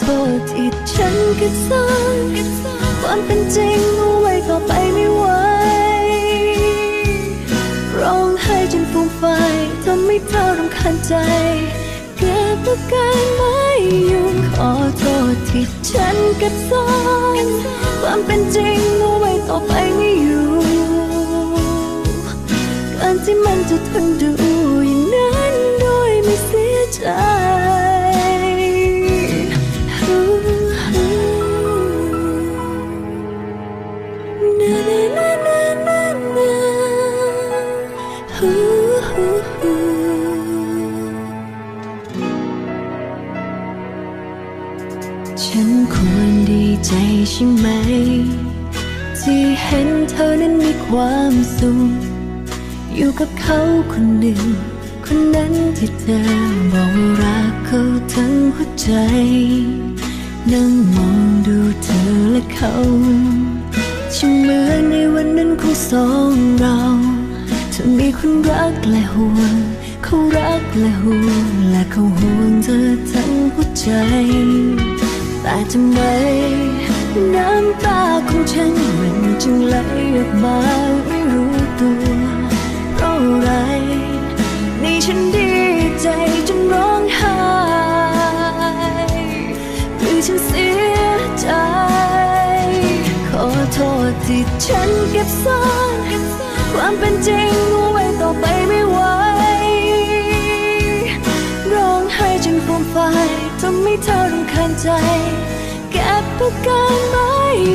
โทษที่ฉันเก็บซ่อนความเป็นจริงเอาไว้ต่อไปไม่ไหวร้องไห้จนฟูมไฟทำให้เธอรำคาญใจ เก็บอาการไม่อยู่ขอโทษที่ฉันเก็บซ่อนความเป็นจริงเอาไว้ต่อไปไม่อยู่การที่มันจะทนดูอย่างนั้นโดยไม่เสียใจ ฉันควรดีใจใช่ไหม ที่เห็นเธอนั้นมีความสุขอยู่กับเขาคนหนึ่ง คนนั้นที่เธอบอกว่ารักเขาทั้งหัวใจ นั่งมองดูเธอและเขาช่างเหมือนในวันนั้นของสองเราเธอมีคนรักและห่วง เขารักและห่วงและเขาห่วงเธอทั้งหัวใจ แต่ทำไมน้ำตาของฉันมันจึงไหลออกมาไม่รู้ตัวเพราะอะไรนี่ฉันดีใจจนร้องไห้หรือฉันเสียใจ ขอโทษที่ฉันเก็บซ่อนความเป็นจริง ใจเก็บประการไม่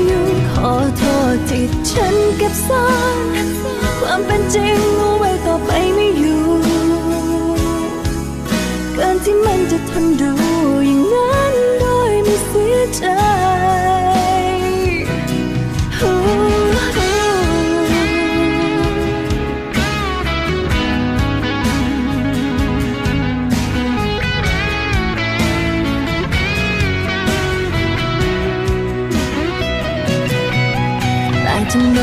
อยู่ขอโทษที่ฉันเก็บซ่อนความเป็นจริงเอาไว้ต่อไปไม่อยู่ เกินที่มันจะทนดูอย่างนั้นโดยไม่เสียใจ ไม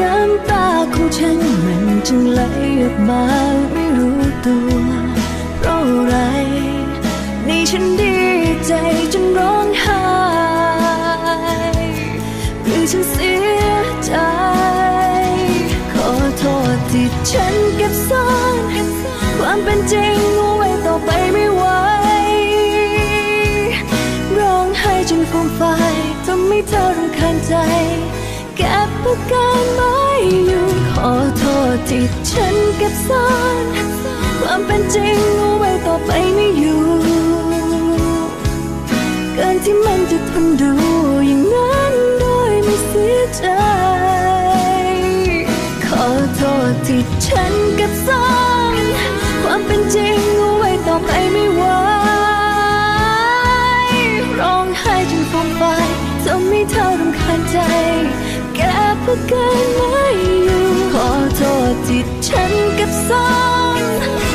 น้ำตาของฉันมันจึงไหลออกมาไม่รู้ตัวเพราะอะไร นี่ฉันดีใจจนร้องไห้หรือฉันเสียใจ ขอโทษที่ฉันเก็บซ่อนความเป็นจริงเอาไว้ต่อไปไม่ไหวร้องไห้จนฟูมไฟายทำให้เธอรำคาญใจ อาการไม่อยู่ขอโทษที่ฉันเก็บซ่อนความเป็นจริงเอาไว้ต่อไปไม่อยู่ เกินที่มันจะทนดูอย่างนั้นโดยไม่เสียใจ ขอโทษที่ฉันเก็บซ่อนความเป็นจริงเอาไว้ต่อไปไม่ไหว กินไม่อยู่ ขอโทษจิตฉันกับซ้อน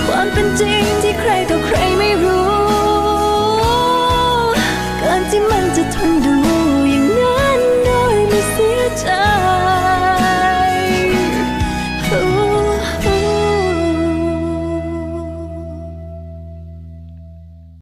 ความเป็นจริงที่ใครต่อใครไม่รู้ เกินที่มันจะทนดูอย่างนั้นโดยไม่เสียใจ